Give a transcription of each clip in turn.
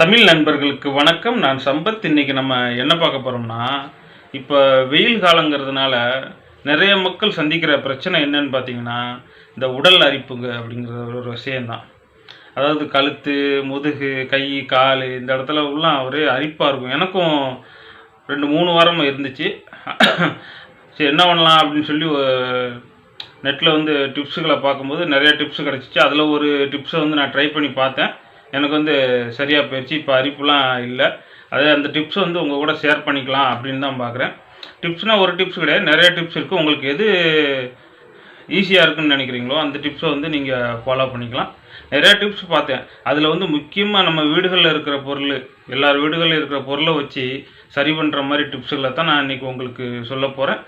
தமிழ் நண்பர்களுக்கு வணக்கம். நான் சம்பத். இன்னைக்கு நம்ம என்ன பார்க்க போகிறோம்னா இப்போ வெயில் காலங்கிறதுனால நிறைய மக்கள் சந்திக்கிற பிரச்சனை என்னன்னு பார்த்தீங்கன்னா இந்த உடல் அரிப்புங்க அப்படிங்கிற ஒரு விஷயந்தான் அதாவது கழுத்து முதுகு கை கால் இந்த இடத்துல உள்ள ஒரே அரிப்பாக இருக்கும். எனக்கும் ரெண்டு மூணு வாரம் இருந்துச்சு. சரி என்ன பண்ணலாம் அப்படின்னு சொல்லி நெட்டில் வந்து டிப்ஸுகளை பார்க்கும்போது நிறைய டிப்ஸ் கிடச்சிச்சு. அதில் ஒரு டிப்ஸை வந்து நான் ட்ரை பண்ணி பார்த்தேன். எனக்கு வந்து சரியாக போயிடுச்சு இப்போ அரிப்புலாம் இல்லை. அதே அந்த டிப்ஸ் வந்து உங்கள் கூட ஷேர் பண்ணிக்கலாம் அப்படின்னு தான் பார்க்குறேன் டிப்ஸ்னால் ஒரு டிப்ஸ் கிடையாது. நிறைய டிப்ஸ் இருக்குது உங்களுக்கு எது ஈஸியாக இருக்குன்னு நினைக்கிறீங்களோ அந்த டிப்ஸை வந்து நீங்கள் ஃபாலோ பண்ணிக்கலாம். நிறையா டிப்ஸ் பார்த்தேன். அதில் வந்து முக்கியமாக நம்ம வீடுகளில் இருக்கிற பொருள் எல்லார் வீடுகளில் இருக்கிற பொருளை வச்சு சரி பண்ணுற மாதிரி டிப்ஸுகளை தான் நான் இன்றைக்கி உங்களுக்கு சொல்ல போகிறேன்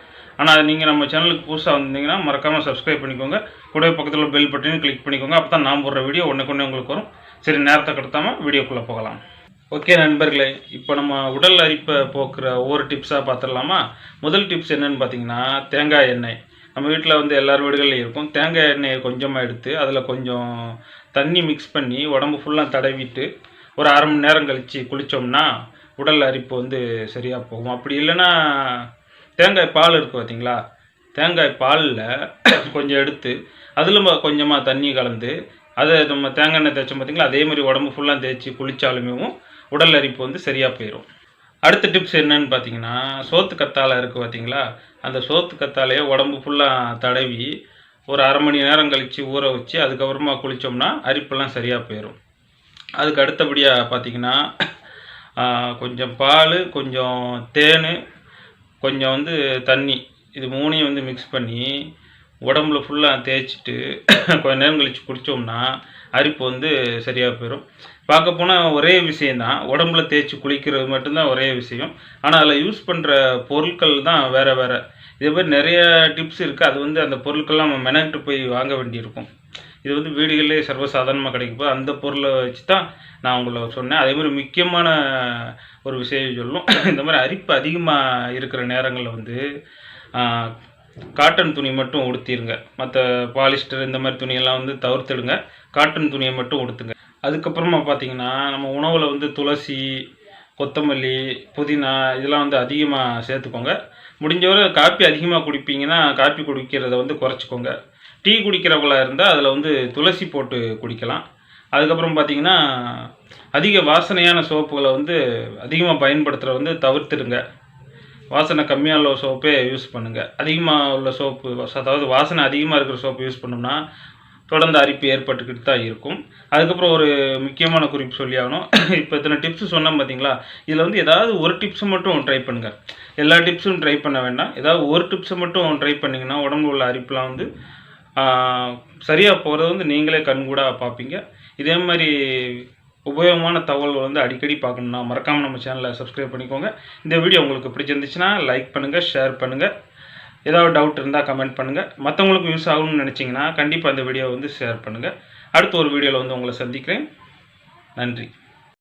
ஆனால் நீங்கள் நம்ம சேனலுக்கு புதுசாக வந்தீங்கன்னா மறக்காமல் சப்ஸ்கிரைப் பண்ணிக்கோங்க. கூட பக்கத்தில் பெல் பட்டனையும் கிளிக் பண்ணிக்கோங்க. அப்போ தான் நான் போடுற வீடியோ ஒன்றுக்கு ஒன்று உங்களுக்கு வரும். சரி நேரத்தை கடத்தாமல் வீடியோக்குள்ளே போகலாம். ஓகே நண்பர்களே இப்போ நம்ம உடல் அரிப்பை போக்குற ஒவ்வொரு டிப்ஸாக பார்த்துடலாமா முதல் டிப்ஸ் என்னன்னு பார்த்தீங்கன்னா தேங்காய் எண்ணெய். நம்ம வீட்டில் வந்து எல்லார் வீடுகள்லையும் இருக்கும். தேங்காய் எண்ணெயை கொஞ்சமாக எடுத்து அதில் கொஞ்சம் தண்ணி மிக்ஸ் பண்ணி உடம்பு ஃபுல்லாக தடவிட்டு ஒரு அரை மணி நேரம் கழித்து குளித்தோம்னா உடல் அரிப்பு வந்து சரியாக போகும். அப்படி இல்லைன்னா தேங்காய் பால் இருக்குது பார்த்தீங்களா தேங்காய் பாலில் கொஞ்சம் எடுத்து அதில் கொஞ்சமாக தண்ணி கலந்து அதை நம்ம தேங்காய் எண்ணெய் தேய்ச்சோம் பார்த்தீங்களா அதே மாதிரி உடம்பு ஃபுல்லாக தேய்ச்சி குளித்தாலுமே உடல் அரிப்பு வந்து சரியாக போயிடும் அடுத்த டிப்ஸ் என்னன்னு பார்த்தீங்கன்னா சோத்து கத்தாழை இருக்குது பார்த்தீங்களா அந்த சோத்து கத்தாழையை உடம்பு ஃபுல்லாக தடவி ஒரு அரை மணி நேரம் கழித்து ஊற வச்சு அதுக்கப்புறமா குளித்தோம்னா அரிப்பெல்லாம் சரியாக போயிடும் அதுக்கு அடுத்தபடியாக பார்த்தீங்கன்னா கொஞ்சம் பால் கொஞ்சம் தேன் கொஞ்சம் வந்து தண்ணி இது மூணையும் வந்து மிக்ஸ் பண்ணி உடம்புல ஃபுல்லாக தேய்ச்சிட்டு கொஞ்ச நேரம் கழித்து குடித்தோம்னா அரிப்பு வந்து சரியாக போயிடும் பார்க்க போனால் ஒரே விஷயந்தான் உடம்புல தேய்ச்சி குளிக்கிறது மட்டும்தான் ஒரே விஷயம். ஆனால் அதில் யூஸ் பண்ணுற பொருட்கள் தான் வேறு வேறு. இதே மாதிரி நிறைய டிப்ஸ் இருக்குது அது வந்து அந்த பொருட்கள்லாம் நம்ம மெனக்கிட்டு போய் வாங்க வேண்டியிருக்கும். இது வந்து வீடுகளிலே சர்வசாதாரணமாக கிடைக்கும் போது அந்த பொருளை வச்சு தான் நான் உங்களை சொன்னேன். அதே மாதிரி முக்கியமான ஒரு விஷயம் சொல்லும் இந்த மாதிரி அரிப்பு அதிகமாக இருக்கிற நேரங்களில் வந்து காட்டன் துணி மட்டும் உடுத்திடுங்க மற்ற பாலிஸ்டர் இந்த மாதிரி துணியெல்லாம் வந்து தவிர்த்துடுங்க. காட்டன் துணியை மட்டும் உடுத்துங்க. அதுக்கப்புறமா பார்த்தீங்கன்னா நம்ம உணவில் வந்து துளசி கொத்தமல்லி புதினா இதெல்லாம் வந்து அதிகமாக சேர்த்துக்கோங்க. முடிஞ்சவரை காப்பி அதிகமாக குடிப்பீங்கன்னா காப்பி குடிக்கிறத வந்து குறைச்சிக்கோங்க. டீ குடிக்கிறவங்களா இருந்தால் அதில் வந்து துளசி போட்டு குடிக்கலாம். அதுக்கப்புறம் பார்த்தீங்கன்னா அதிக வாசனையான சோப்புகளை வந்து அதிகமாக பயன்படுத்துகிற வந்து தவிர்த்துடுங்க. வாசனை கம்மியாக உள்ள சோப்பே யூஸ் பண்ணுங்கள் அதிகமாக உள்ள சோப்பு அதாவது வாசனை அதிகமாக இருக்கிற சோப்பு யூஸ் பண்ணோம்னா தொடர்ந்து அரிப்பு ஏற்பட்டுக்கிட்டு தான் இருக்கும். அதுக்கப்புறம் ஒரு முக்கியமான குறிப்பு சொல்லி ஆகணும். இப்போ இத்தனை டிப்ஸ் சொன்னால் பார்த்தீங்களா இதில் வந்து ஏதாவது ஒரு டிப்ஸ் மட்டும் ட்ரை பண்ணுங்கள் எல்லா டிப்ஸும் ட்ரை பண்ண வேண்டாம். ஏதாவது ஒரு டிப்ஸை மட்டும் ட்ரை பண்ணிங்கன்னா உடம்புல உள்ள அரிப்புலாம் வந்து சரியாக போகிறது வந்து நீங்களே கண்கூடாக பார்ப்பீங்க. இதே மாதிரி உபயோகமான தகவல்கள் வந்து அடிக்கடி பார்க்கணுன்னா மறக்காமல் நம்ம சேனலை சப்ஸ்கிரைப் பண்ணிக்கோங்க. இந்த வீடியோ உங்களுக்கு பிடிச்சிருந்துச்சுன்னா லைக் பண்ணுங்கள் ஷேர் பண்ணுங்கள் ஏதாவது டவுட் இருந்தால் கமெண்ட் பண்ணுங்கள் மற்றவங்களுக்கு யூஸ் ஆகும்னு நினச்சிங்கன்னா கண்டிப்பாக அந்த வீடியோ வந்து ஷேர் பண்ணுங்கள் அடுத்த ஒரு வீடியோவில் வந்து உங்களை சந்திக்கிறேன். நன்றி.